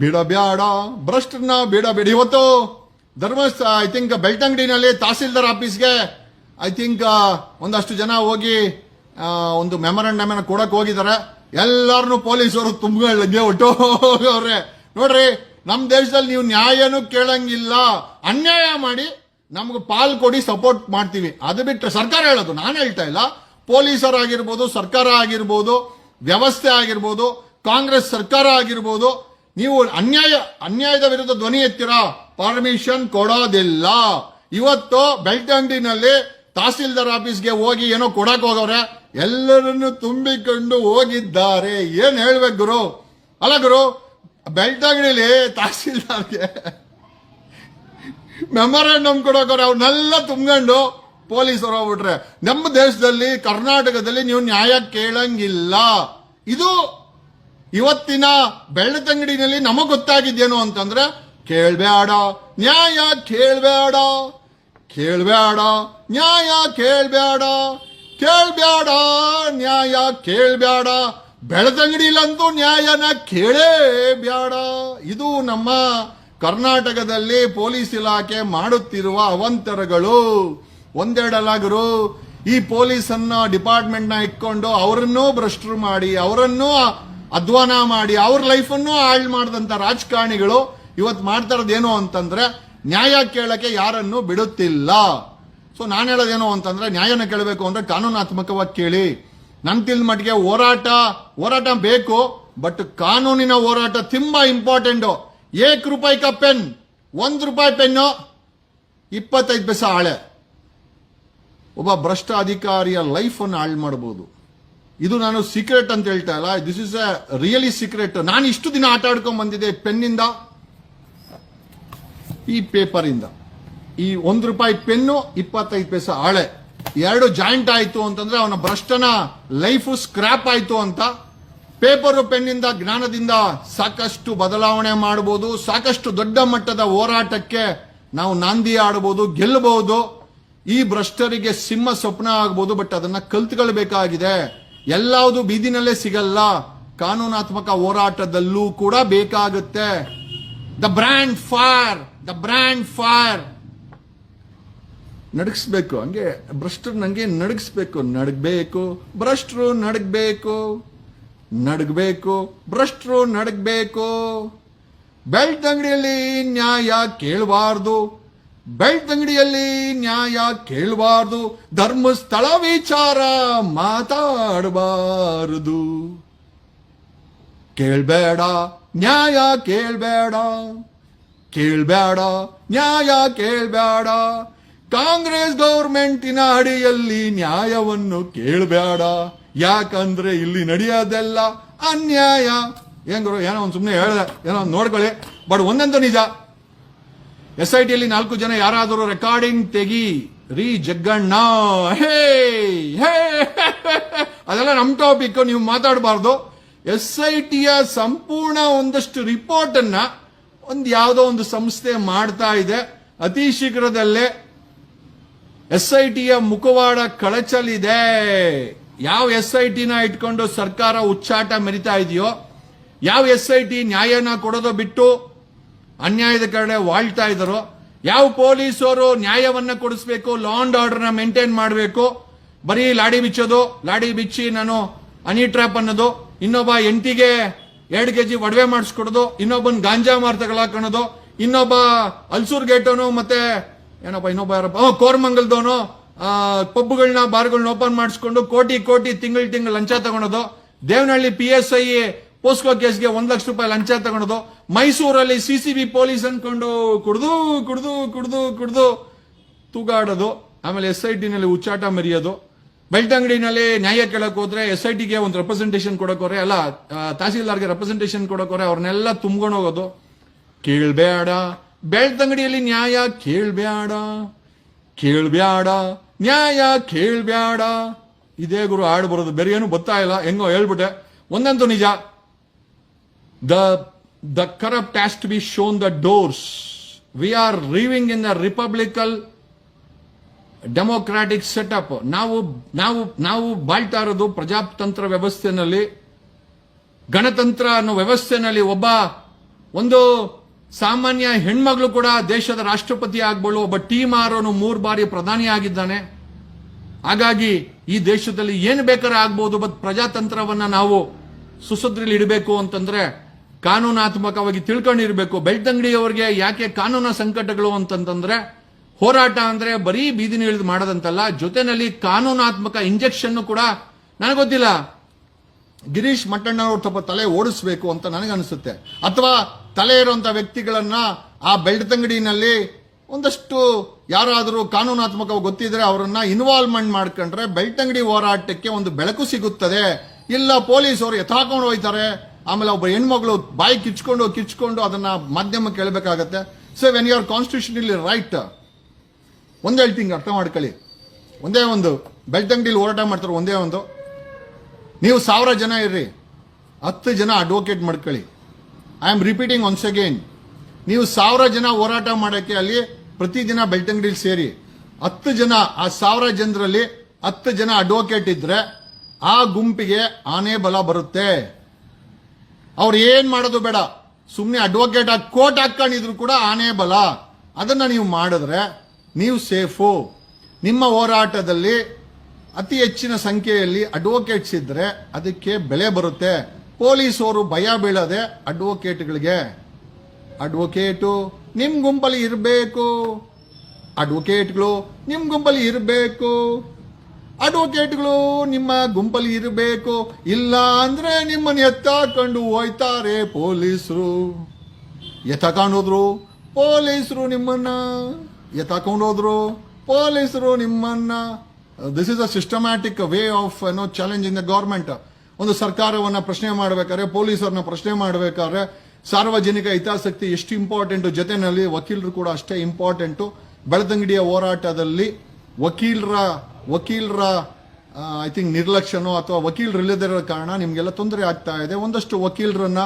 ಬಿಡ ಬೇಡ ಭ್ರಷ್ಟರನ್ನ ಬಿಡ ಇವತ್ತು ಧರ್ಮಸ್ಥ ಐ ಥಿಂಕ್ ಬೆಳ್ತಂಗಡಿನಲ್ಲಿ ತಹಸೀಲ್ದಾರ್ ಆಫೀಸ್ಗೆ ಐ ಥಿಂಕ್ ಒಂದಷ್ಟು ಜನ ಹೋಗಿ ಒಂದು ಮೆಮೊರಂಡಮ್ ಅನ್ನ ಕೊಡಕ್ ಹೋಗಿದ್ದಾರೆ. ಎಲ್ಲಾರು ಪೊಲೀಸರು ತುಂಬಿಗೆ ಅವ್ರೆ ನೋಡ್ರಿ, ನಮ್ ದೇಶದಲ್ಲಿ ನೀವು ನ್ಯಾಯನೂ ಕೇಳಂಗಿಲ್ಲ. ಅನ್ಯಾಯ ಮಾಡಿ ನಮ್ಗೆ ಪಾಲ್ ಕೊಡಿ ಸಪೋರ್ಟ್ ಮಾಡ್ತೀವಿ. ಅದು ಬಿಟ್ಟರೆ ಸರ್ಕಾರ ಹೇಳೋದು, ನಾನು ಹೇಳ್ತಾ ಇಲ್ಲ. ಪೊಲೀಸರಾಗಿರ್ಬೋದು ಸರ್ಕಾರ ಆಗಿರ್ಬೋದು, ವ್ಯವಸ್ಥೆ ಆಗಿರ್ಬೋದು, ಕಾಂಗ್ರೆಸ್ ಸರ್ಕಾರ ಆಗಿರ್ಬೋದು ನೀವು ಅನ್ಯಾಯ, ಅನ್ಯಾಯದ ವಿರುದ್ಧ ಧ್ವನಿ ಎತ್ತೀರಾ? ಪರ್ಮಿಷನ್ ಕೊಡೋದಿಲ್ಲ. ಇವತ್ತು ಬೆಳ್ತಂಗಡಿನಲ್ಲಿ ತಹಸೀಲ್ದಾರ್ ಆಫೀಸ್ಗೆ ಹೋಗಿ ಏನೋ ಕೊಡಕ್ ಹೋಗವ್ರೆ, ಎಲ್ಲರನ್ನು ತುಂಬಿಕೊಂಡು ಹೋಗಿದ್ದಾರೆ. ಏನ್ ಹೇಳ್ಬೇಕು ಗುರು? ಅಲ್ಲ ಗುರು ಬೆಳ್ತಂಗಡಿಲಿ ತಹಸೀಲ್ದಾರ್ಗೆ ಮೆಮೊರಾಂಡಮ್ ಕೊಡೋಕೋರೆ ಅವ್ರನ್ನೆಲ್ಲ ತುಂಬ್ಕೊಂಡು ಪೊಲೀಸರು ಹೋಗ್ಬಿಟ್ರೆ. ನಮ್ಮ ದೇಶದಲ್ಲಿ, ಕರ್ನಾಟಕದಲ್ಲಿ ನೀವು ನ್ಯಾಯ ಕೇಳಂಗಿಲ್ಲ. ಇದು ಇವತ್ತಿನ ಬೆಳ್ಳದಂಗಡಿನಲ್ಲಿ ನಮಗ್ ಗೊತ್ತಾಗಿದ್ದೇನು ಅಂತಂದ್ರೆ ಕೇಳ್ಬೇಡ ನ್ಯಾಯ ಕೇಳ್ಬೇಡ ಕೇಳ್ಬೇಡ ನ್ಯಾಯ ಕೇಳ್ಬೇಡ ಕೇಳ್ಬೇಡ ನ್ಯಾಯ ಕೇಳ್ಬೇಡ ಬೆಳತಂಗಡಿಲಂತೂ ನ್ಯಾಯನ ಕೇಳೇ ಬೇಡ ಇದು ನಮ್ಮ ಕರ್ನಾಟಕದಲ್ಲಿ ಪೊಲೀಸ್ ಇಲಾಖೆ ಮಾಡುತ್ತಿರುವ ಅವಂತರಗಳು. ಒಂದೆರಡಲಾಗರು ಈ ಪೊಲೀಸನ್ನ ಡಿಪಾರ್ಟ್ಮೆಂಟ್ನ ಇಟ್ಕೊಂಡು ಅವರನ್ನೂ ಭ್ರಷ್ಟರು ಮಾಡಿ, ಅವರನ್ನೂ ಅಧ್ವಾನ ಮಾಡಿ ಅವ್ರ ಲೈಫನ್ನು ಹಾಳು ಮಾಡಿದಂಥ ರಾಜಕಾರಣಿಗಳು ಇವತ್ತು ಮಾಡ್ತಾ ಇರೋದೇನು ಅಂತಂದ್ರೆ ನ್ಯಾಯ ಕೇಳಕ್ಕೆ ಯಾರನ್ನು ಬಿಡುತ್ತಿಲ್ಲ. ಸೊ ನಾನು ಹೇಳೋದೇನು ಅಂತಂದ್ರೆ ನ್ಯಾಯನ ಕೇಳಬೇಕು ಅಂದ್ರೆ ಕಾನೂನಾತ್ಮಕವಾಗಿ ಕೇಳಿ. ನನ್ ತಿಳ್ ಮಟ್ಟಿಗೆ ಹೋರಾಟ ಹೋರಾಟ ಬೇಕು ಬಟ್ ಕಾನೂನಿನ ಹೋರಾಟ ತುಂಬಾ ಇಂಪಾರ್ಟೆಂಟ್ ಏಕ್ ರೂಪಾಯಿ ಕ ಪೆನ್, ಒಂದ್ ರೂಪಾಯಿ ಪೆನ್ನು, ಇಪ್ಪತ್ತೈದು ಪೈಸೆ ಹಾಳೆ ಒಬ್ಬ ಭ್ರಷ್ಟ ಅಧಿಕಾರಿಯ ಲೈಫ್ ಅನ್ನು ಹಾಳು ಮಾಡಬಹುದು ಇದು ನಾನು ಸೀಕ್ರೆಟ್ ಅಂತ ಹೇಳ್ತಾ ಇಲ್ಲ. This is a really secret ನಾನು ಇಷ್ಟು ದಿನ ಆಟ ಆಡ್ಕೊಂಡ್ ಬಂದಿದ್ದೆ ಪೆನ್ನಿಂದ. ಈ ಪೇಪರಿಂದ ಈ ಒಂದು ರೂಪಾಯಿ ಪೆನ್ನು, ಇಪ್ಪತ್ತೈದು ಪೈಸೆ ಹಾಳೆ ಎರಡು ಜಾಯಿಂಟ್ ಆಯ್ತು ಅಂತಂದ್ರೆ ಅವನ ಭ್ರಷ್ಟನ ಲೈಫ್ ಸ್ಕ್ರಾಪ್ ಆಯ್ತು ಅಂತ. ಪೇಪರು ಪೆನ್ನಿಂದ, ಜ್ಞಾನದಿಂದ ಸಾಕಷ್ಟು ಬದಲಾವಣೆ ಮಾಡಬಹುದು ಸಾಕಷ್ಟು ದೊಡ್ಡ ಮಟ್ಟದ ಹೋರಾಟಕ್ಕೆ ನಾವು ನಾಂದಿ ಆಡಬಹುದು ಗೆಲ್ಲಬಹುದು. ಈ ಭ್ರಷ್ಟರಿಗೆ ಸಿಂಹ ಸ್ವಪ್ನ ಆಗಬಹುದು ಬಟ್ ಅದನ್ನ ಕಲ್ತ್ಕೊಳ್ಬೇಕಾಗಿದೆ. ಎಲ್ಲಾವುದು ಬೀದಿನಲ್ಲೇ ಸಿಗಲ್ಲ. ಕಾನೂನಾತ್ಮಕ ಹೋರಾಟದಲ್ಲೂ ಕೂಡ ಬೇಕಾಗುತ್ತೆ. The brand fire the brand fire ನಡಗಿಸ್ಬೇಕು, ಹಂಗೆ ಭ್ರಷ್ಟರು ನಂಗೆ ನಡಗಿಸ್ಬೇಕು. ನಡಗಬೇಕು, ಭ್ರಷ್ಟರು ನಡಗಬೇಕು. ನಡಗಬೇಕು, ಭ್ರಷ್ಟರು ನಡಗಬೇಕು. ಬೆಲ್ಟ್ ಅಂಗಡಿಯಲ್ಲಿ ನ್ಯಾಯ ಕೇಳಬಾರ್ದು. ಬೆಲ್ಟ್ ಅಂಗಡಿಯಲ್ಲಿ ನ್ಯಾಯ ಕೇಳಬಾರ್ದು, ಧರ್ಮಸ್ಥಳ ವಿಚಾರ ಮಾತಾಡಬಾರದು. ಕೇಳ್ಬೇಡ, ನ್ಯಾಯ ಕೇಳ್ಬೇಡ. ಕೇಳ್ಬೇಡ, ನ್ಯಾಯ ಕೇಳ್ಬೇಡ. ಕಾಂಗ್ರೆಸ್ ಗೌರ್ಮೆಂಟಿನ ಅಡಿಯಲ್ಲಿ ನ್ಯಾಯವನ್ನು ಕೇಳಬೇಡ. ಯಾಕಂದ್ರೆ ಇಲ್ಲಿ ನಡೆಯೋದೆಲ್ಲ ಅನ್ಯಾಯ. ಏನ್ ಗುರು ಏನೋ ಒಂದು ಸುಮ್ಮನೆ ಹೇಳ್ದೆ, ಏನೋ ನೋಡ್ಕೊಳ್ಳಿ. ಬಟ್ ಒಂದಂತೂ ನಿಜ ಎಸ್ ಐ ಟಿಯಲ್ಲಿ ನಾಲ್ಕು ಜನ ಯಾರಾದರೂ ರೆಕಾರ್ಡಿಂಗ್ ತೆಗಿ, ರೀ ಜಗ್ಗಣ್ಣ, ಹೇ ಹೇ ಅದೆಲ್ಲ ನಮ್ಮ ಟಾಪಿಕ್ ನೀವು ಮಾತಾಡಬಾರ್ದು. ಎಸ್ ಐ ಟಿಯ ಸಂಪೂರ್ಣ ಒಂದಷ್ಟು ರಿಪೋರ್ಟ್ ಅನ್ನ ಒಂದು ಯಾವುದೋ ಒಂದು ಸಂಸ್ಥೆ ಮಾಡ್ತಾ ಇದೆ. ಅತಿ ಶೀಘ್ರದಲ್ಲೇ ಎಸ್ ಐ ಟಿಯ ಮುಖವಾಡ ಕಳಚಲಿದೆ. ಯಾವ ಎಸ್ ಐ ಟಿನ ಇಟ್ಕೊಂಡು ಸರ್ಕಾರ ಉಚ್ಚಾಟ ಮೆರಿತಾ ಇದೆಯೋ, ಯಾವ ಎಸ್ ಐ ಟಿ ನ್ಯಾಯನ ಕೊಡೋದು ಬಿಟ್ಟು ಅನ್ಯಾಯದ ಕಡೆ ವಾಳ್ತಾ ಇದ್ದಾರೋ. ಯಾವ ಪೊಲೀಸರು ನ್ಯಾಯವನ್ನ ಕೊಡಿಸ್ಬೇಕು ಲಾ ಅಂಡ್ ಆರ್ಡರ್ನ ಮೇಂಟೈನ್ ಮಾಡಬೇಕು? ಬರೀ ಲಾಡಿ ಬಿಚ್ಚೋದು, ಲಾಡಿ ಬಿಚ್ಚಿ ನಾನು ಹನಿ ಟ್ರ್ಯಾಪ್ ಅನ್ನೋದು. ಇನ್ನೊಬ್ಬ ಎಂಟಿಗೆ ಎರಡು ಕೆಜಿ ಒಡವೆ ಮಾಡಿಸ್ಕೊಡೋದು, ಇನ್ನೊಬ್ಬನ ಗಾಂಜಾ ಮಾರ್ ತಗೊಳಕಣೋದು ಇನ್ನೊಬ್ಬ ಅಲ್ಸೂರ್ ಗೇಟೋನು ಮತ್ತೆ ಏನಪ್ಪ, ಇನ್ನೊಬ್ಬ ಯಾರಪ್ಪ? ಕೋರ್ಮಂಗಲ್ದವನು ಪಬ್ಗಳನ್ನ, ಬಾರ್ಗಳನ್ನ ಓಪನ್ ಮಾಡಿಸ್ಕೊಂಡು ಕೋಟಿ ಕೋಟಿ ತಿಂಗಳು ತಿಂಗಳು ಲಂಚ ತಗೊಳೋದು. Devanahalli P S I POCSO ಕೇಸ್ಗೆ ಒಂದ್ ಲಕ್ಷ ರೂಪಾಯಿ ಲಂಚ ತಗೊಂಡು ಮೈಸೂರಲ್ಲಿ ಸಿ ಸಿ ಬಿ ಪೊಲೀಸ್ ಅನ್ಕೊಂಡು ಕುಡ್ದು ಕುಡ್ದು ಕುಡ್ದು ಕುಡ್ದು ತೂಗಾಡೋದು. ಆಮೇಲೆ ಎಸ್ ಐ ಟಿನಲ್ಲಿ ಉಚ್ಚಾಟ ಮೆರೆಯೋದು. ಬೆಳ್ತಂಗಡಿನಲ್ಲಿ ನ್ಯಾಯ ಕೇಳಕ್ ಹೋದ್ರೆ ಎಸ್ ಐ ಟಿಗೆ ಒಂದು ರೆಪ್ರೆಸೆಂಟೇಷನ್ ಕೊಡಕೋರೆ ಅಲ್ಲ ತಹಸೀಲ್ದಾರ್ಗೆ ರೆಪ್ರೆಸೆಂಟೇಷನ್ ಕೊಡಕೋರೆ ಅವ್ರನ್ನೆಲ್ಲ ತುಂಬ್ಕೊಂಡು ಹೋಗೋದು. ಕೇಳ್ಬೇಡ. ಬೆಳ್ತಂಗಡಿಯಲ್ಲಿ ನ್ಯಾಯ ಕೇಳ್ಬೇಡ. ಕೇಳ್ಬೇಡ. ನ್ಯಾಯ ಕೇಳ್ಬೇಡ. ಇದೇ ಗುರು ಹಾಡು ಬರೋದು. ಬೇರೆ ಏನು ಗೊತ್ತಾ ಇಲ್ಲ ಹೆಂಗೋ ಹೇಳ್ಬಿಟ್ಟೆ. ಒಂದಂತೂ ನಿಜ. The the corrupt has to be shown the doors we are living in the republican democratic setup ನಾವು ನಾವು ನಾವು ಬಾಳ್ತಾ ಇರೋದು ಪ್ರಜಾತಂತ್ರ ವ್ಯವಸ್ಥೆನಲ್ಲಿ, ಗಣತಂತ್ರ ಅನ್ನೋ ವ್ಯವಸ್ಥೆನಲ್ಲಿ ಒಬ್ಬ, ಒಂದು ಸಾಮಾನ್ಯ ಹೆಣ್ಮಗಳು ಕೂಡ ದೇಶದ ರಾಷ್ಟ್ರಪತಿ ಆಗ್ಬಳು, ಒಬ್ಬ ಟೀಮ್ ಆರೋನು ಮೂರು ಬಾರಿ ಪ್ರಧಾನಿ ಆಗಿದ್ದಾನೆ. ಹಾಗಾಗಿ ಈ ದೇಶದಲ್ಲಿ ಏನು ಬೇಕಾದ್ರೆ ಆಗ್ಬೋದು, ಬಟ್ ಪ್ರಜಾತಂತ್ರವನ್ನ ನಾವು ಸುಸದ್ರಲ್ಲಿ ಇಡಬೇಕು ಅಂತಂದ್ರೆ ಕಾನೂನಾತ್ಮಕವಾಗಿ ತಿಳ್ಕೊಂಡಿರಬೇಕು. ಬೆಳ್ತಂಗಡಿಯವರಿಗೆ ಯಾಕೆ ಕಾನೂನು ಸಂಕಟಗಳು ಅಂತಂತಂದ್ರೆ, ಹೋರಾಟ ಅಂದ್ರೆ ಬರೀ ಬೀದಿನ ಇಳಿದು ಮಾಡೋದಂತಲ್ಲ. ಜೊತೆನಲ್ಲಿ ಕಾನೂನಾತ್ಮಕ ಇಂಜೆಕ್ಷನ್ ಕೂಡ ನನಗೆ ಗೊತ್ತಿಲ್ಲ. ಗಿರೀಶ್ ಮಟ್ಟಣ್ಣ ತಪ್ಪ ತಲೆ ಓಡಿಸ್ಬೇಕು ಅಂತ ನನಗನ್ಸುತ್ತೆ ಅಥವಾ ತಲೆ ಇರುವಂತ ವ್ಯಕ್ತಿಗಳನ್ನ ಆ ಬೆಳ್ತಂಗಡಿನಲ್ಲಿ ಒಂದಷ್ಟು ಯಾರಾದರೂ ಕಾನೂನಾತ್ಮಕವಾಗಿ ಗೊತ್ತಿದ್ರೆ ಅವರನ್ನ ಇನ್ವಾಲ್ವ್ಮೆಂಟ್ ಮಾಡ್ಕೊಂಡ್ರೆ ಬೆಳ್ತಂಗಡಿ ಹೋರಾಟಕ್ಕೆ ಒಂದು ಬೆಳಕು ಸಿಗುತ್ತದೆ. ಇಲ್ಲ, ಪೊಲೀಸರು ಎತ್ತಾಕೊಂಡು ಹೋಯ್ತಾರೆ ಆಮೇಲೆ ಒಬ್ಬ ಹೆಣ್ಮಗಳು ಬಾಯಿ ಕಿಚ್ಕೊಂಡು ಕಿಚ್ಕೊಂಡು ಅದನ್ನ ಮಾಧ್ಯಮ ಕೇಳಬೇಕಾಗತ್ತೆ. ಸೊ ವೆನ್ ಯು ಆರ್ ಇಲ್ಲಿ ರೈಟ್ ಒಂದೇ ಹೇಳ್ತೀನಿ ಅರ್ಥ ಮಾಡ್ಕೊಳ್ಳಿ. ಒಂದೇ ಒಂದು, ಬೆಳ್ತಂಗಡಿಲಿ ಹೋರಾಟ ಮಾಡ್ತಾರೆ ಒಂದೇ ಒಂದು. ನೀವು ಸಾವಿರ ಜನ ಇರ್ರಿ, ಹತ್ತು ಜನ ಅಡ್ವೊಕೇಟ್ ಮಾಡ್ಕೊಳ್ಳಿ. I am repeating once again ನೀವು ಸಾವಿರ ಜನ ಹೋರಾಟ ಮಾಡೋಕ್ಕೆ ಅಲ್ಲಿ ಪ್ರತಿದಿನ ಬೆಳ್ತಂಗಡಿಲಿ ಸೇರಿ, ಹತ್ತು ಜನ, ಆ ಸಾವಿರ ಜನರಲ್ಲಿ ಹತ್ತು ಜನ ಅಡ್ವೊಕೇಟ್ ಇದ್ರೆ, ಆ ಗುಂಪಿಗೆ ಆನೆ ಬಲ ಬರುತ್ತೆ. ಅವ್ರು ಏನ್ ಮಾಡೋದು ಬೇಡ. ಸುಮ್ಮನೆ ಅಡ್ವೊಕೇಟ್ ಆಗಿ ಕೋರ್ಟ್ ಹಾಕೊಂಡಿದ್ರು ಕೂಡ ಆನೆ ಬಲ. ಅದನ್ನ ನೀವು ಮಾಡಿದ್ರೆ ನೀವು ಸೇಫು ನಿಮ್ಮ ಹೋರಾಟದಲ್ಲಿ ಅತಿ ಹೆಚ್ಚಿನ ಸಂಖ್ಯೆಯಲ್ಲಿ ಅಡ್ವೊಕೇಟ್ಸ್ ಇದ್ರೆ ಅದಕ್ಕೆ ಬೆಲೆ ಬರುತ್ತೆ. ಪೊಲೀಸರು ಭಯ ಬೀಳದೆ ಅಡ್ವೊಕೇಟ್ಗಳಿಗೆ ಅಡ್ವೊಕೇಟು ನಿಮ್ ಗುಂಪಲ್ಲಿ ಇರಬೇಕು. ಅಡ್ವೊಕೇಟ್ಗಳು ನಿಮ್ ಗುಂಪಲ್ಲಿ ಇರಬೇಕು. ಅಡ್ವೊಕೇಟ್ಗಳು ನಿಮ್ಮ ಗುಂಪಲ್ಲಿ ಇರಬೇಕು ಇಲ್ಲ ಅಂದ್ರೆ ನಿಮ್ಮನ್ನ ಎತ್ತಾಕೊಂಡು ಹೋಯ್ತಾರೆ ಪೊಲೀಸರು. ಎತ್ತಾಕೊಂಡೋದ್ರು, ಪೊಲೀಸರು ನಿಮ್ಮನ್ನ ಎತ್ತಾಕೊಂಡೋದ್ರು, ಪೊಲೀಸರು ನಿಮ್ಮನ್ನ. This is a systematic way of no challenge in the government ಒಂದು ಸರ್ಕಾರವನ್ನ ಪ್ರಶ್ನೆ ಮಾಡಬೇಕಾದ್ರೆ, ಪೊಲೀಸರನ್ನ ಪ್ರಶ್ನೆ ಮಾಡಬೇಕಾದ್ರೆ, ಸಾರ್ವಜನಿಕ ಹಿತಾಸಕ್ತಿ ಎಷ್ಟು ಇಂಪಾರ್ಟೆಂಟ್ ಜೊತೆನಲ್ಲಿ ವಕೀಲರು ಕೂಡ ಅಷ್ಟೇ ಇಂಪಾರ್ಟೆಂಟು ಬೆಳದಂಗಡಿಯ ಹೋರಾಟದಲ್ಲಿ ವಕೀಲರ ವಕೀಲರ ಐ ಥಿಂಕ್ ನಿರ್ಲಕ್ಷ್ಯನೋ ಅಥವಾ ವಕೀಲರು ಇಲ್ಲದಿರೋ ಕಾರಣ ನಿಮಗೆಲ್ಲ ತೊಂದರೆ ಆಗ್ತಾ ಇದೆ. ಒಂದಷ್ಟು ವಕೀಲರನ್ನ